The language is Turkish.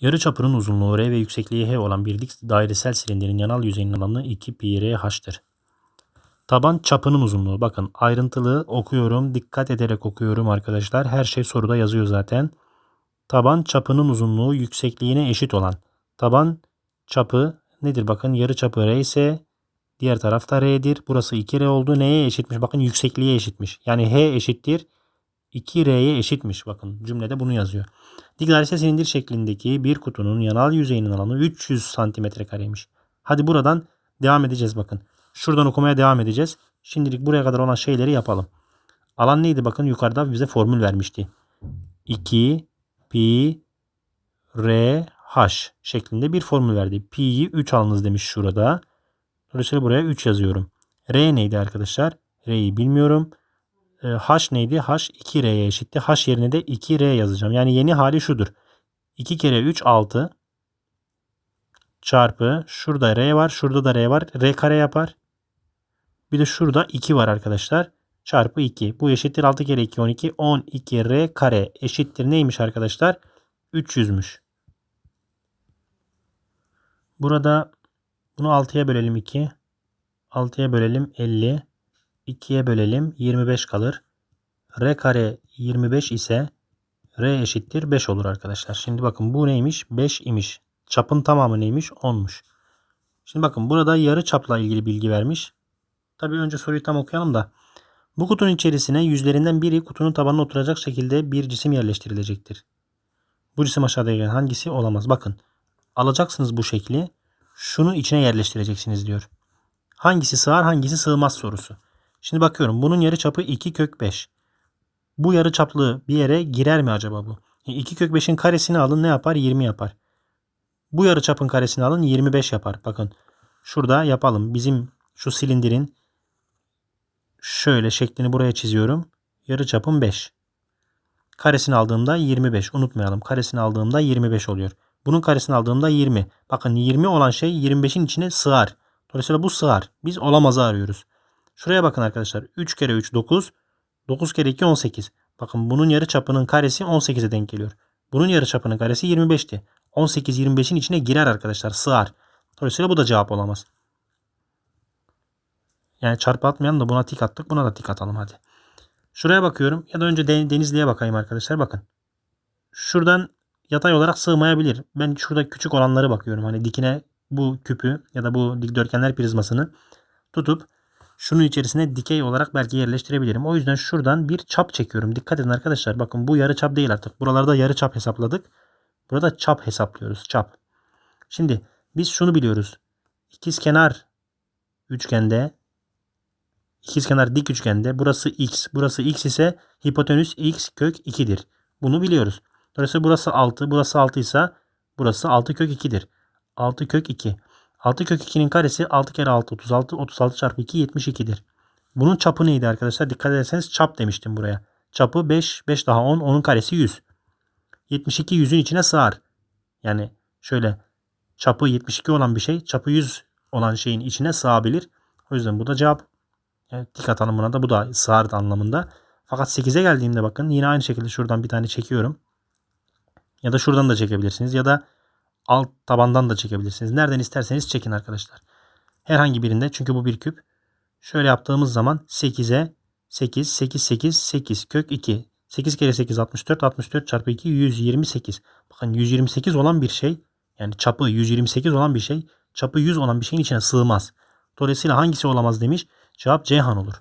Yarı çapının uzunluğu r ve yüksekliği h olan bir dik dairesel silindirin yanal yüzeyinin alanı 2 pi r h'tır. Taban çapının uzunluğu. Bakın ayrıntılı okuyorum. Dikkat ederek okuyorum arkadaşlar. Her şey soruda yazıyor zaten. Taban çapının uzunluğu yüksekliğine eşit olan. Taban çapı nedir? Bakın yarı çapı r ise diğer tarafta r'dir. Burası 2r oldu. Neye eşitmiş? Bakın yüksekliğe eşitmiş. Yani h eşittir 2r'ye eşitmiş. Bakın cümlede bunu yazıyor. Dik dairesel silindir şeklindeki bir kutunun yanal yüzeyinin alanı 300 santimetre kareymiş. Hadi buradan devam edeceğiz bakın. Şuradan okumaya devam edeceğiz. Şimdilik buraya kadar olan şeyleri yapalım. Alan neydi? Bakın yukarıda bize formül vermişti. 2 pi r h şeklinde bir formül verdi. Pi'yi 3 alınız demiş şurada. Dolayısıyla buraya 3 yazıyorum. R neydi arkadaşlar? R'yi bilmiyorum. E, H neydi? H 2R'ye eşitti. H yerine de 2R yazacağım. Yani yeni hali şudur. 2 kere 3 6 çarpı şurada R var. Şurada da R var. R kare yapar. Bir de şurada 2 var arkadaşlar. Çarpı 2. Bu eşittir 6 kere 2 12. 12 R kare eşittir neymiş arkadaşlar? 300'müş. Burada bunu 6'ya bölelim 2. 6'ya bölelim 50. 2'ye bölelim 25 kalır. R kare 25 ise R eşittir 5 olur arkadaşlar. Şimdi bakın bu neymiş? 5 imiş. Çapın tamamı neymiş? 10'muş. Şimdi bakın burada yarı çapla ilgili bilgi vermiş. Tabi önce soruyu tam okuyalım da. Bu kutunun içerisine yüzlerinden biri kutunun tabanına oturacak şekilde bir cisim yerleştirilecektir. Bu cisim aşağıda gelen hangisi olamaz? Bakın alacaksınız bu şekli. Şunu içine yerleştireceksiniz diyor. Hangisi sığar hangisi sığmaz sorusu. Şimdi bakıyorum bunun yarı çapı 2 kök 5. Bu yarı çaplı bir yere girer mi acaba bu? 2 kök 5'in karesini alın ne yapar? 20 yapar. Bu yarı çapın karesini alın 25 yapar. Bakın şurada yapalım. Bizim şu silindirin şöyle şeklini buraya çiziyorum. Yarı çapım 5. Karesini aldığımda 25. Unutmayalım. Karesini aldığımda 25 oluyor. Bunun karesini aldığımda 20. Bakın 20 olan şey 25'in içine sığar. Dolayısıyla bu sığar. Biz olamazı arıyoruz. Şuraya bakın arkadaşlar. 3 kere 3 9. 9 kere 2 18. Bakın bunun yarı çapının karesi 18'e denk geliyor. Bunun yarı çapının karesi 25'ti. 18 25'in içine girer arkadaşlar. Sığar. Dolayısıyla bu da cevap olamaz. Yani çarpı atmayalım da buna tik attık. Buna da tik atalım hadi. Şuraya bakıyorum. Ya da önce Denizli'ye bakayım arkadaşlar. Bakın. Şuradan yatay olarak sığmayabilir. Ben şurada küçük olanları bakıyorum. Hani dikine bu küpü ya da bu dikdörtgenler prizmasını tutup şunun içerisine dikey olarak belki yerleştirebilirim. O yüzden şuradan bir çap çekiyorum. Dikkat edin arkadaşlar. Bakın bu yarı çap değil artık. Buralarda yarı çap hesapladık. Burada çap hesaplıyoruz. Çap. Şimdi biz şunu biliyoruz. İkizkenar üçgende ikizkenar dik üçgende burası x. Burası x ise hipotenüs x kök 2'dir. Bunu biliyoruz. Dolayısıyla burası 6. Burası 6 ise burası 6 kök 2'dir. 6 kök 2. 6 kök 2'nin karesi 6 kere 6 36. 36 çarpı 2 72'dir. Bunun çapı neydi arkadaşlar? Dikkat ederseniz çap demiştim buraya. Çapı 5. 5 daha 10. Onun karesi 100. 72 yüzün içine sığar. Yani şöyle çapı 72 olan bir şey çapı 100 olan şeyin içine sığabilir. O yüzden bu da cevap. Yani dik atalım buna da bu da sığar anlamında. Fakat 8'e geldiğimde bakın yine aynı şekilde şuradan bir tane çekiyorum. Ya da şuradan da çekebilirsiniz. Ya da alt tabandan da çekebilirsiniz. Nereden isterseniz çekin arkadaşlar. Herhangi birinde çünkü bu bir küp. Şöyle yaptığımız zaman 8'e 8, 8, 8, 8 kök 2. 8 kere 8 64, 64 çarpı 2 128. Bakın 128 olan bir şey yani çapı 128 olan bir şey çapı 100 olan bir şeyin içine sığmaz. Dolayısıyla hangisi olamaz demiş. Cevap Ceyhan olur.